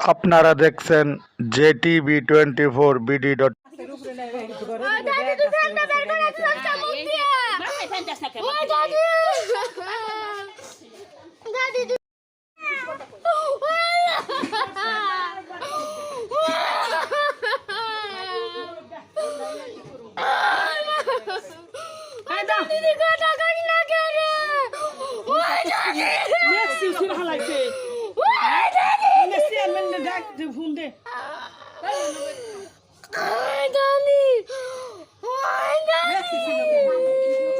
আপনারা দেখছেন J TV twenty four BD dot দাদি তুই ফ্যানটা বের করে ফ্যানটা মুখ দিয়ে বাসায় ফ্যান যাস না কেন? ও দাদি দাদি তুই দাদি তুই কথা কই না কেন ওই দাদি দেখছি উচিত হালাইছে। ওই দাদি দেখছি এমন ডাক দে, ফোন দে। ওই দাদি ওই দাদি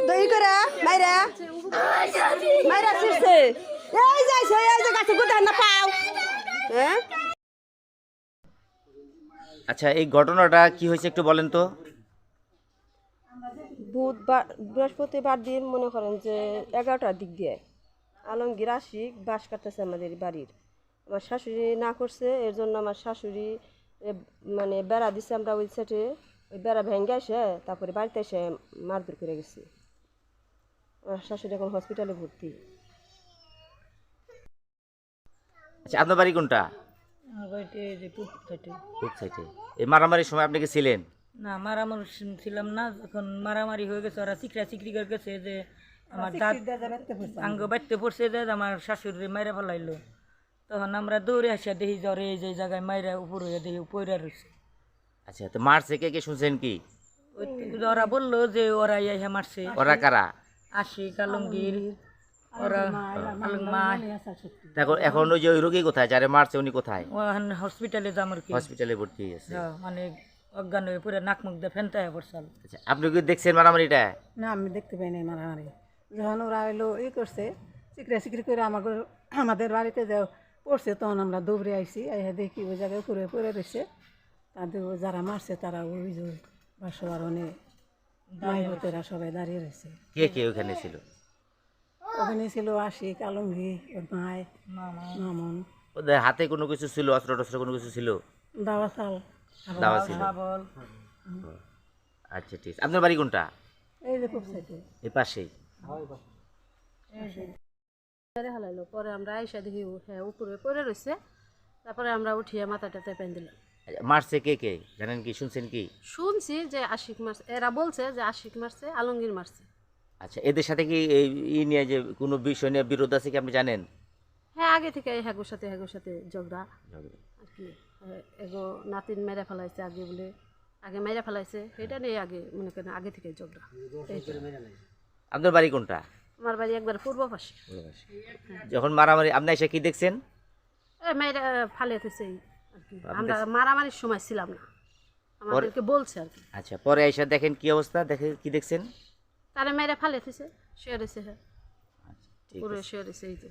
দই করে মাইরা ওই দাদি মাইরা ছিড়ছে এই যাইছে এই যে গাছে গুদা না পাও। হ্যাঁ? আচ্ছা এই ঘটনাটা কি হয়েছে একটু বলেন তো। বুধবার বৃহস্পতিবার দিন মনে করেন যে এগারোটার দিক দিয়ে আলমগীর আশিক বাস কাটতেছে আমাদের বাড়ির। আমার শাশুড়ি না করছে এর জন্য আমার শাশুড়ি মানে বেড়া দিছে আমরা ওই সাইডে ওই বেড়া ভেঙে এসে তারপরে বাড়িতে এসে মারধর করে গেছি। শাশুড়ি এখন হসপিটালে ভর্তি। আচ্ছা আপনার বাড়ি কোনটা? আমার বাড়িতে এই যে পুট খাইতে। কোন সাইডে এই মারামারির সময় আপনি কি ছিলেন? না মারামারি ছিলাম না যখন মারামারি হয়ে গেছে ওরা চিকরা চিকরি করে গেছে যে আমার দাঁত আঙ্গ বাড়তে পড়ছে যে আমার শাশুড়ি মাইরা ফেলাইলো। তখন আমরা দৌড়ে আসিয়া দেখি জ্বরে এই যে জায়গায় মাইরা উপর হয়ে দেখি পয়রা রয়েছে আচ্ছা তো মারছে কে কে শুনছেন কি? ওই তো ওরা বলল যে ওরা ইয়া মারছে। ওরা কারা? আশিক আলমগীর ওরা আলমা এখন এখন ওই যে ওই রোগী কোথায়? যারে মারছে উনি কোথায়? হসপিটালে কি? হসপিটালে ভর্তি মানে অজ্ঞান হয়ে পুরো নাক মুখ দিয়ে ফেনতায় পড়ছাল আচ্ছা আপনি কি দেখছেন মারামারিটা? না আমি দেখতে পাই নাই মারামারি। যখন ওরা এলো ই করছে চিকরা চিকরি করে আমাকে আমাদের বাড়িতে যে পড়ছে তখন আমরা দৌড়ে আইছি আইয়া দেখি ওই জায়গায় উপরে পড়ে রয়েছে। তাদের যারা মারছে তারা ওই বাসবারণে সবাই দাঁড়িয়ে রয়েছে। কে কে ওখানে ছিল? ওখানে ছিল আশিক আলমগীর ওর মায় মামন। ওদের হাতে কোনো কিছু ছিল? অস্ত্র টস্ত্র কোনো কিছু ছিল? দাওয়া চাল দাওয়া ছিল আচ্ছা ঠিক আপনার বাড়ি কোনটা? এই যে খুব সাইতে এই পাশেই। পরে হালাইলো। পরে আমরা আইসা দেখি হ্যাঁ উপরে পড়ে রয়েছে। তারপরে আমরা উঠিয়ে মাথাটা চেপেন দিলাম। মারছে কে কে? জানেন কি শুনছেন কি? শুনছি যে আশিক মারছে এরা বলছে যে আশিক মারছে আলমগীর মারছে। আচ্ছা এদের সাথে কি এই ই নিয়ে যে কোনো বিষয় নিয়ে বিরোধ আছে কি আপনি জানেন? হ্যাঁ আগে থেকে হ্যাগোর সাথে হ্যাগোর সাথে ঝগড়া। আর কি এগো নাতিন মেরে ফেলাইছে আগে বলে আগে মেরে ফেলাইছে সেটা নিয়ে আগে মনে করেন আগে থেকে ঝগড়া। আপনার বাড়ি কোনটা? আমার বাড়ি একবার পূর্ব পাশে। যখন মারামারি আপনি এসে কি দেখছেন? এ মেয়েরা ফালে আমরা মারামারির সময় ছিলাম না। আমাদেরকে বলছে আর কি। আচ্ছা পরে এসে দেখেন কি অবস্থা দেখে কি দেখছেন? তারা মেরে ফালে থেছে শুয়ে রয়েছে হ্যাঁ পুরো শুয়ে রয়েছে এই যে।